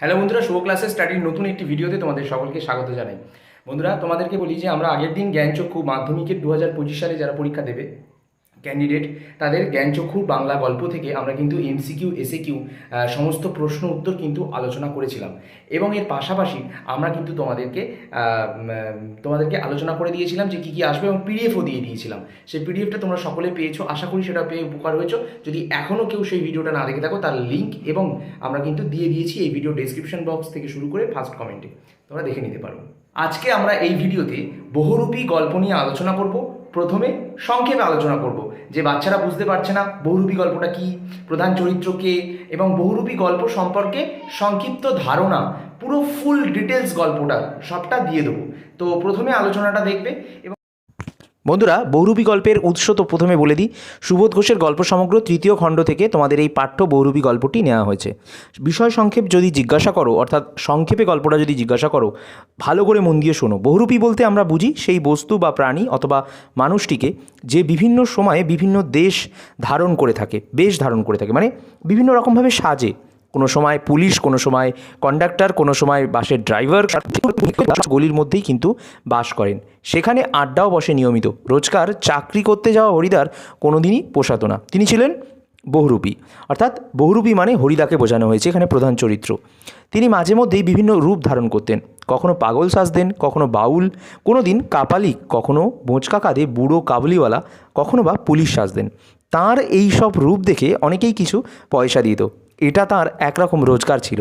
Hello বন্ধুরা, শুভ ক্লাসে স্টাডির নতুন একটি ভিডিওতে তোমাদের সকলকে স্বাগত জানাই। বন্ধুরা, তোমাদেরকে বলি যে আমরা আগের দিন জ্ঞানচক্ষু মাধ্যমিকের দু হাজার পঁচিশ সালে যারা পরীক্ষা দেবে ক্যান্ডিডেট তাদের জ্ঞানচক্ষু বাংলা গল্প থেকে আমরা কিন্তু এমসিকিউ এসএ কিউ সমস্ত প্রশ্ন উত্তর কিন্তু আলোচনা করেছিলাম। এবং এর পাশাপাশি আমরা কিন্তু তোমাদেরকে তোমাদেরকে আলোচনা করে দিয়েছিলাম যে কী কী আসবে এবং পিডিএফও দিয়ে দিয়েছিলাম। সেই পিডিএফটা তোমরা সকলে পেয়েছ। আশা করি সেটা পেয়ে উপকার হয়েছো। যদি এখনও কেউ সেই ভিডিওটা না দেখে থাকো, তার লিঙ্ক এবং আমরা কিন্তু দিয়ে দিয়েছি এই ভিডিও ডেসক্রিপশন বক্স থেকে শুরু করে ফার্স্ট কমেন্টে তোমরা দেখে নিতে পারো। আজকে আমরা এই ভিডিওতে বহুরূপী গল্প নিয়ে আলোচনা করব। প্রথমে সংক্ষেপে আলোচনা করব যে বাচ্চারা বুঝতে পারছে না বহুরূপী গল্পটা কি, প্রধান চরিত্র কে এবং বহুরূপী গল্প সম্পর্কে সংক্ষিপ্ত ধারণা, পুরো ফুল ডিটেলস গল্পটা সবটা দিয়ে দেবো। তো প্রথমে আলোচনাটা দেখবে এবং বন্ধুরা, বহুরূপী গল্পের উৎস তো প্রথমে বলে দিই। সুবোধ ঘোষের গল্প সমগ্র তৃতীয় খণ্ড থেকে তোমাদের এই পাঠ্য বহুরূপী গল্পটি নেওয়া হয়েছে। বিষয় সংক্ষেপ যদি জিজ্ঞাসা করো, অর্থাৎ সংক্ষেপে গল্পটা যদি জিজ্ঞাসা করো, ভালো করে মন দিয়ে শোনো। বহুরূপী বলতে আমরা বুঝি সেই বস্তু বা প্রাণী অথবা মানুষটিকে যে বিভিন্ন সময়ে বিভিন্ন দেশ ধারণ করে থাকে, বেশ ধারণ করে থাকে মানে বিভিন্ন রকমভাবে সাজে। কোনো সময় পুলিশ, কোনো সময় কন্ডাক্টর কোনো সময় বাসের ড্রাইভার গলির মধ্যেই কিন্তু বাস করেন। সেখানে আড্ডাও বসে নিয়মিত। রোজকার চাকরি করতে যাওয়া হরিদার কোনোদিনই পোষাতো না। তিনি ছিলেন বহুরূপী। অর্থাৎ বহুরূপী মানে হরিদাকে বোঝানো হয়েছে এখানে প্রধান চরিত্র। তিনি মাঝে মধ্যেই বিভিন্ন রূপ ধারণ করতেন। কখনো পাগল সাজতেন, কখনো বাউল কোনো দিন কাপালিক কখনো বোঁচকা কাঁধে বুড়ো কাবুলিওয়ালা, কখনো বা পুলিশ সাজতেন। তার এই সব রূপ দেখে অনেকেই কিছু পয়সা দিত। এটা তার একরকম রোজগার ছিল।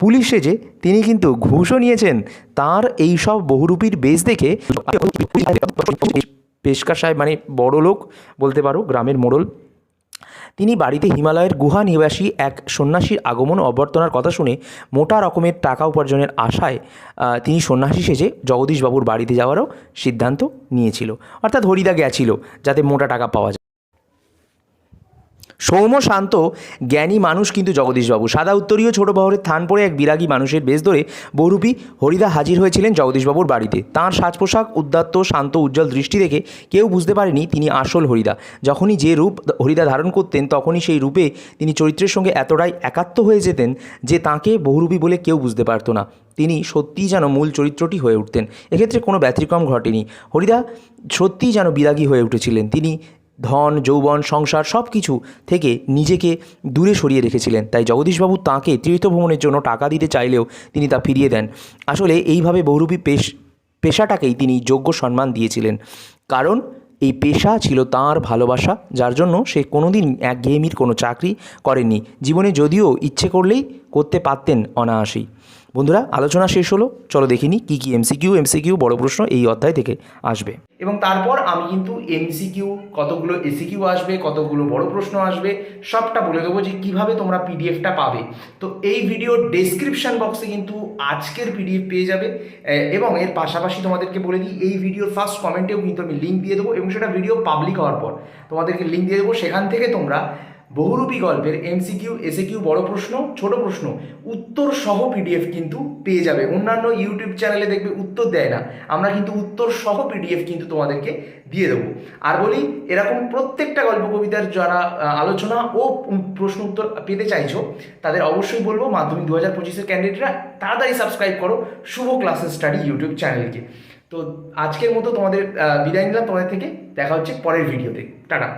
পুলিশ সেজে তিনি কিন্তু ঘুষও নিয়েছেন। তার এই সব বহুরূপীর বেশ দেখে পেশকার সাহেব মানে বড় লোক বলতে পারো, গ্রামের মোড়ল। তিনি বাড়িতে হিমালয়ের গুহা নিবাসী এক সন্ন্যাসীর আগমন অভ্যর্থনার কথা শুনে মোটা রকমের টাকা উপার্জনের আশায় তিনি সন্ন্যাসী সেজে জগদীশবাবুর বাড়িতে যাওয়ারও সিদ্ধান্ত নিয়েছিল। অর্থাৎ হরিদা গেছিল যাতে মোটা টাকা পাওয়া যায়। সৌম্য শান্ত, জ্ঞানী মানুষ কিন্তু জগদীশবাবু। সাদা উত্তরীয় ছোট বহরের থান পড়ে এক বিরাগী মানুষের বেশ ধরে বহুরূপী হরিদা হাজির হয়েছিলেন জগদীশবাবুর বাড়িতে। তাঁর সাজ পোশাক উদ্দাত্ত শান্ত, উজ্জ্বল দৃষ্টি দেখে কেউ বুঝতে পারেনি তিনি আসল হরিদা। যখনই যে রূপ হরিদা ধারণ করতেন, তখনই সেই রূপে তিনি চরিত্রের সঙ্গে এতটাই একাত্ম হয়ে যেতেন যে তাঁকে বহুরূপী বলে কেউ বুঝতে পারতো না। তিনি সত্যিই যেন মূল চরিত্রটি হয়ে উঠতেন। এক্ষেত্রে কোনো ব্যতিক্রম ঘটেনি। হরিদা সত্যিই যেন বিরাগী হয়ে উঠেছিলেন। তিনি ধন, যৌবন, সংসার সব কিছু থেকে নিজেকে দূরে সরিয়ে রেখেছিলেন। তাই জগদীশবাবু তাঁকে তীর্থভ্রমণের জন্য টাকা দিতে চাইলেও তিনি তা ফিরিয়ে দেন। আসলে এইভাবে বহুরূপী পেশ, পেশাটাকেই তিনি যোগ্য সম্মান দিয়েছিলেন। কারণ এই পেশা ছিল তাঁর ভালোবাসা, যার জন্য সে কোনোদিন একঘেয়েমির কোনো চাকরি করেননি। জীবনে যদিও ইচ্ছে করলেই করতে পারতেন অনায়াসেই। বন্ধুরা, আলোচনা শেষ হলো। চলো দেখিনি কী কী এমসিকিউ এমসিকিউ বড় প্রশ্ন এই অধ্যায় থেকে আসবে। এবং তারপর আমি কিন্তু এমসিকিউ কতগুলো এসিকিউ আসবে, কতগুলো বড় প্রশ্ন আসবে, সবটা বলে দেবো যে কীভাবে তোমরা পিডিএফটা পাবে। তো এই ভিডিওর ডেসক্রিপশন বক্সে কিন্তু আজকের পিডিএফ পেয়ে যাবে। এবং এর পাশাপাশি তোমাদেরকে বলে দিই, এই ভিডিওর ফার্স্ট কমেন্টেও কিন্তু আমি লিঙ্ক দিয়ে দেবো এবং সেটা ভিডিও পাবলিক হওয়ার পর তোমাদেরকে লিঙ্ক দিয়ে দেবো। সেখান থেকে তোমরা বহুরূপী গল্পের এমসিকিউ এসএকিউ বড় প্রশ্ন, ছোট প্রশ্ন। উত্তর সহ পিডিএফ কিন্তু পেয়ে যাবে। অন্যান্য ইউটিউব চ্যানেলে দেখবে উত্তর দেয় না। আমরা কিন্তু উত্তর সহ পিডিএফ কিন্তু তোমাদেরকে দিয়ে দেবো। আর বলি, এরকম প্রত্যেকটা গল্প কবিতার যারা আলোচনা ও প্রশ্ন উত্তর পেতে চাইছো, তাদের অবশ্যই বলব মাধ্যমিক দু হাজার পঁচিশের ক্যান্ডিডেটরা তাড়াতাড়ি সাবস্ক্রাইব করো শুভ ক্লাসেস স্টাডি ইউটিউব চ্যানেলকে তো আজকের মতো তোমাদের বিদায় নিলাম তোমাদের থেকে। দেখা হচ্ছে পরের ভিডিওতে টাটা।